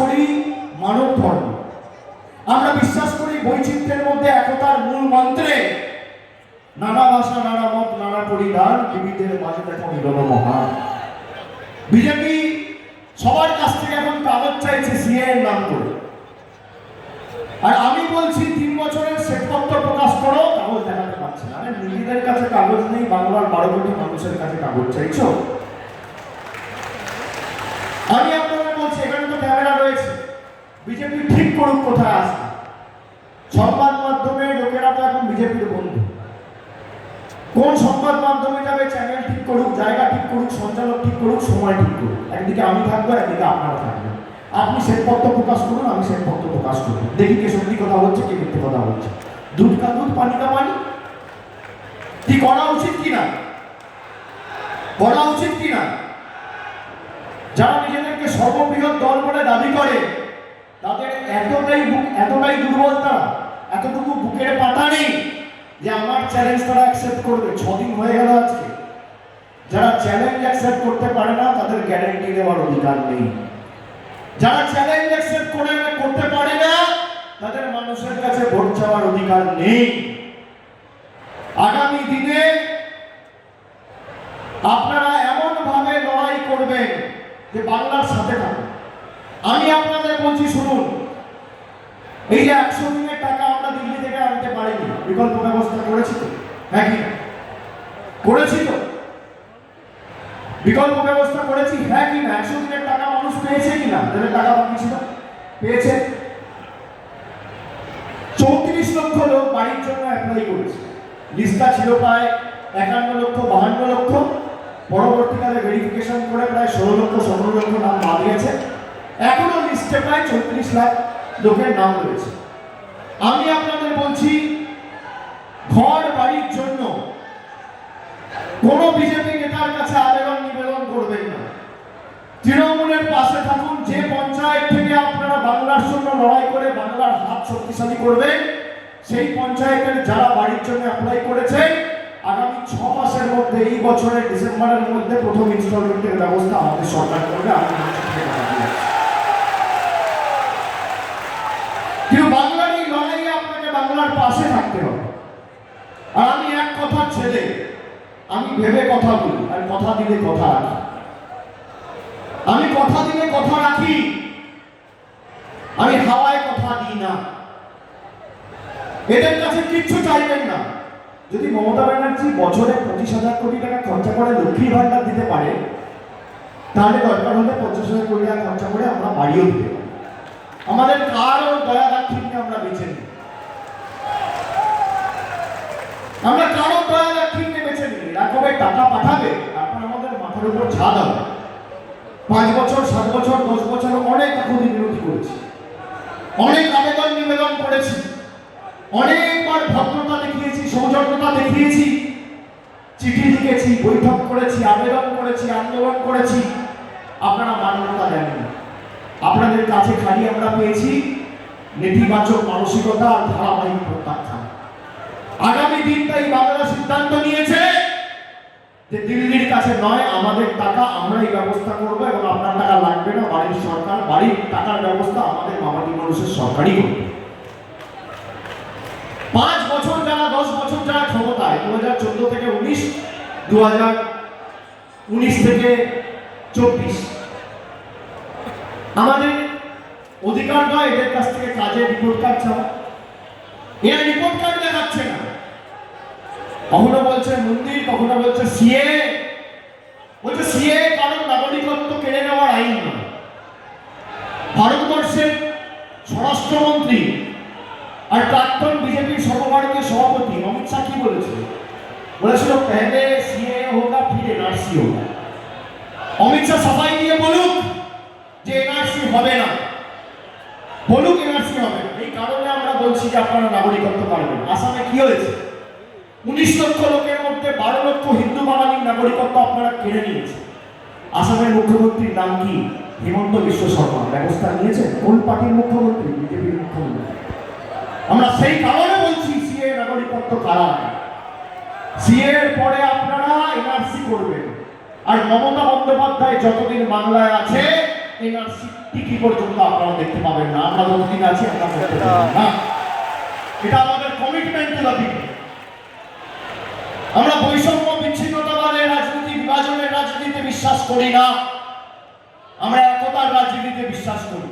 করি মানব ধর্ম। আমরা বিশ্বাস করি বৈচিত্র্যের মধ্যে একতার মূল মন্ত্রে নানা ভাষা, নানা মত, নানা পরিধান বিবিধের মাঝে দেখো মিলন মহান। বিজেপি সবার কাছ থেকে এখন কাগজ চাইছে সিএ এর নাম করে। আর আমি বলছি তিন বছরের শ্বেতপত্র প্রকাশ করো, কাগজ দেখাতে পারছে না। আরে নিজেদের কাছে কাগজ নেই, বাংলার বারো কোটি মানুষের কাছে কাগজ চাইছো? আমি আপনাদের বলছি এখানে তো ক্যামেরা রয়েছে বিজেপি ঠিক করুক কোথায় আসবে সংবাদ মাধ্যমে লোকেরা তো এখন বিজেপির বন্ধু। কোন সংবাদ মাধ্যমে যাবে চ্যানেল ঠিক করুক, জায়গা ঠিক করুক, সঞ্চালক ঠিক করুক, সময় ঠিক করুক। একদিকে আমি থাকব, একদিকে আপনারা থাকবেন। আপনি শ্বেতপত্র প্রকাশ করুন, আমি শ্বেতপত্র প্রকাশ করুন দেখি কে সত্যি কথা হচ্ছে কে মিথ্যে কথা হচ্ছে দুধ কা দুধ, পানি কা পানি? কি করা উচিত কিনা করা উচিত কিনা যারা নিজেদেরকে সর্ববৃহৎ দল বলে দাবি করে তাদের এতটাই বুক এতটাই দুর্বলতা। এতটুকু বুকের পাতা নেই যে আমার চ্যালেঞ্জ তারা অ্যাকসেপ্ট করবে। ছদিন হয়ে গেল আজকে। যারা চ্যালেঞ্জ অ্যাকসেপ্ট করতে পারে না, তাদের গ্যারেন্টি দেওয়ার অধিকার নেই। যারা চ্যালেঞ্জ অ্যাকসেপ্ট করে করতে পারে না, তাদের মানুষের কাছে ভোট চাওয়ার অধিকার নেই। আগামী দিনে আপনারা এমন ভাবে লড়াই করবেন যে বাংলার সাথে থাকুন। আমি আপনাদের বলছি, শুনুন এই যে একশো দিনের টাকা আমরা দিল্লি থেকে আনতে পারিনি, বিকল্প ব্যবস্থা করেছি তো? হ্যাঁ কি না? করেছি তো। বিকল্প ব্যবস্থা করেছি হ্যাঁ কি না? একশো দিনের টাকা মানুষ পেয়েছে কি না? টাকা বাকি ছিল, পেয়েছে। চৌত্রিশ লক্ষ লোক বাড়ির জন্য অ্যাপ্লাই করেছে। লিস্টটা ছিল প্রায় একান্ন লক্ষ, বাহান্ন লক্ষ। পরবর্তীকালে ভেরিফিকেশন করে প্রায় ষোলো লক্ষ, সতেরো লক্ষ নাম বাদ গেছে। এখনও লিস্টে প্রায় চৌত্রিশ লাখ। লোকের নাম রয়েছে। আমি আপনাদের বলছি, ঘর বাড়ির জন্য কোনো বিজেপি নেতার কাছে আবেদন নিবেদন করবেন না। তৃণমূলের পাশে থাকুন, যে পঞ্চায়েত থেকে আপনারা বাংলার জন্য লড়াই করে বাংলার হাত শক্তিশালী করবেন, সেই পঞ্চায়েতের যারা বাড়ির জন্য অ্যাপ্লাই করেছে, আগামী ছ মাসের মধ্যে, এই বছরের ডিসেম্বরের মধ্যে প্রথম ইনস্টলমেন্টের ব্যবস্থা আমাদের সরকার করবে। কিন্তু বাংলার এই লড়াইয়ে আপনাকে বাংলার পাশে থাকতে হবে। আর আমি এক কথা ছেলে, আমি ভেবে কথা বলি, আর কথা দিলে কথা রাখি। আমি কথা দিলে কথা রাখি, আমি হাওয়ায় কথা দিই না। এদের কাছে কিচ্ছু চাইবেন না। যদি মমতা ব্যানার্জি বছরে পঁচিশ হাজার কোটি টাকা খরচা করে লক্ষ্মী ভান্ডার দিতে পারে, তাহলে দরকার হলে পঞ্চাশ হাজার কোটি টাকা খরচা করে আমরা বাড়িও দিতে পারি। আমাদের কারও দয়া দাক্ষিণ্যে আমরা বেছে নিই? আমরা কারও দয়া দাক্ষিণ্যে বেছে নিই? রাঘবের টাকা পাঠাবে, তারপর আমাদের মাথার উপর ছাদ হবে। পাঁচ বছর, সাত বছর, দশ বছর, অনেক আকুতি বিরতি করেছি। অনেক আবেদন নিবেদন করেছি। অনেকবার ভদ্রতা দেখিয়েছি, সৌজন্যতা দেখিয়েছি। চিঠি লিখেছি, বৈঠক করেছি, আবেদন করেছি আন্দোলন করেছি। আপনারা আপনাদের কাছে খালি আমরা পেয়েছি নেতিবাচক মানসিকতা আর ধারাবাহিক প্রত্যাখ্যান। আগামী দিন তাই বাংলা সিদ্ধান্ত নিয়েছে যে দিল্লির কাছে নয়, আমাদের টাকা আমরাই ব্যবস্থা করব এবং আপনার টাকা লাগবে না, বাড়ির সরকার, বাড়ির টাকার ব্যবস্থা আমাদের মামাটি মানুষের সরকারই করবে। পাঁচ বছর যারা, দশ বছর যারা ক্ষমতায় দু হাজার চোদ্দ থেকে উনিশ দু হাজার উনিশ থেকে চব্বিশ আমাদের অধিকার নয়, এদের কাছ থেকে কাজের রিপোর্ট কার্ড চাওয়া। এরা রিপোর্ট কার্ড দেখাচ্ছে না। কখনো বলছে মন্দির, কখনো বলছে সিএ বলছে সিএ কারণ নাগরিকত্ব কেড়ে নেওয়ার আইন নয়। ভারতবর্ষের স্বরাষ্ট্রমন্ত্রী আর প্রাক্তন বিজেপির সর্বভারতীয় সভাপতি অমিত শাহ কি বলেছিল বলেছিল পেহলে সিএ হোগা ফির এনআরসি হোগা অমিত শাহ সবাই নিয়ে বলুক যে এনআরসি হবে না বলুক এনআরসি হবে। এই কারণে আমরা বলছি যে আপনারা নাগরিকত্ব পারবেন আসামে কি হয়েছে? উনিশ লক্ষ লোকের মধ্যে বারো লক্ষ হিন্দু বাঙালির নাগরিকত্ব আপনারা কেড়ে নিয়েছে আসামের মুখ্যমন্ত্রীর নাম কি? হিমন্ত বিশ্ব শর্মা। ব্যবস্থা নিয়েছে কোন পার্টির মুখ্যমন্ত্রী? বিজেপির মুখ্যমন্ত্রী। আমরা সেই কারণে বলছি সিএ নাগরিকত্ব কারা সিএ এর পরে আপনারা এনআরসি করবেন। আর মমতা বন্দ্যোপাধ্যায় যতদিন বাংলায় আছে এনআরসি টিকি পর্যন্ত আপনারা দেখতে পাবেন না। আমরা যতদিন আছি আমরা করতে না। এটা আমাদের কমিটমেন্ট টু দ্য পিপল আমরা বৈষম্য বিচ্ছিন্নতাবাদের রাজনীতি বিভাজনের রাজনীতিতে বিশ্বাস করি না। আমরা একতার রাজনীতিতে বিশ্বাস করি।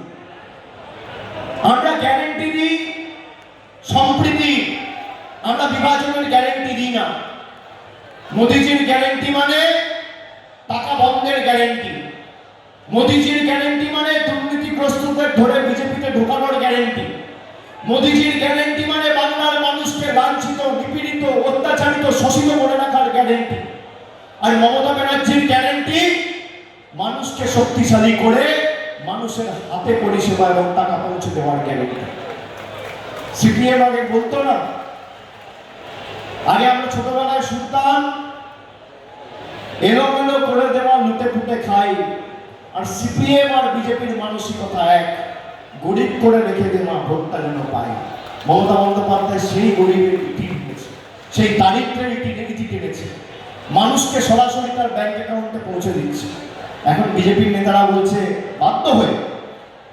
আমরা গ্যারেন্টি দিই সম্প্রীতি। আমরা বিভাজনের গ্যারেন্টি দিই না। মোদিজির গ্যারেন্টি মানে টাকা বন্ধের গ্যারেন্টি মোদিজির গ্যারেন্টি মানে দুর্নীতিগ্রস্তদের ধরে বিজেপিতে ঢোকানোর গ্যারেন্টি মোদিজির গ্যারেন্টি মানে বাংলার মানুষকে লাঞ্ছিত নিপীড়িত, অত্যাচারিত, শোষিত করে রাখার গ্যারেন্টি আর মমতা ব্যানার্জির গ্যারেন্টি মানুষকে শক্তিশালী করে মানুষের হাতে পরিষেবা এবং টাকা পৌঁছে দেওয়ার গ্যারেন্টি সিপিএম আগে বলতো না? আগে আমরা ছোটবেলায় শুনতাম, এলোমেলো করে দেওয়া লুটে ফুটে খাই। আর সিপিএম আর বিজেপির মানসিকতা এক। গরিব করে রেখে দেওয়া ভোটটা যেন পাই মমতা বন্দ্যোপাধ্যায় সেই গরিবের ইটি টেনেছে সেই দারিদ্রের ইটি ইটি টেনেছে মানুষকে সরাসরি তার ব্যাংক অ্যাকাউন্টে পৌঁছে দিচ্ছে। এখন বিজেপির নেতারা বলছে, বাধ্য হয়ে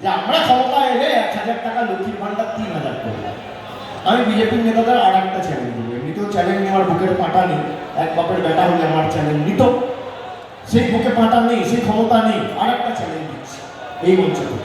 যে আমরা ক্ষমতায় এলে এক হাজার টাকা লক্ষ্মীর ভান্ডার তিন হাজার করব আমি বিজেপির নেতাদের আর একটা চ্যালেঞ্জ দেবো। এমনিতেও চ্যালেঞ্জ নেওয়ার বুকের পাটা নেই। এক বাপের বেটা হলে আমার চ্যালেঞ্জ নিত। সেই বুকে পাটা নেই সেই ক্ষমতা নেই আর একটা চ্যালেঞ্জ এই থেকে।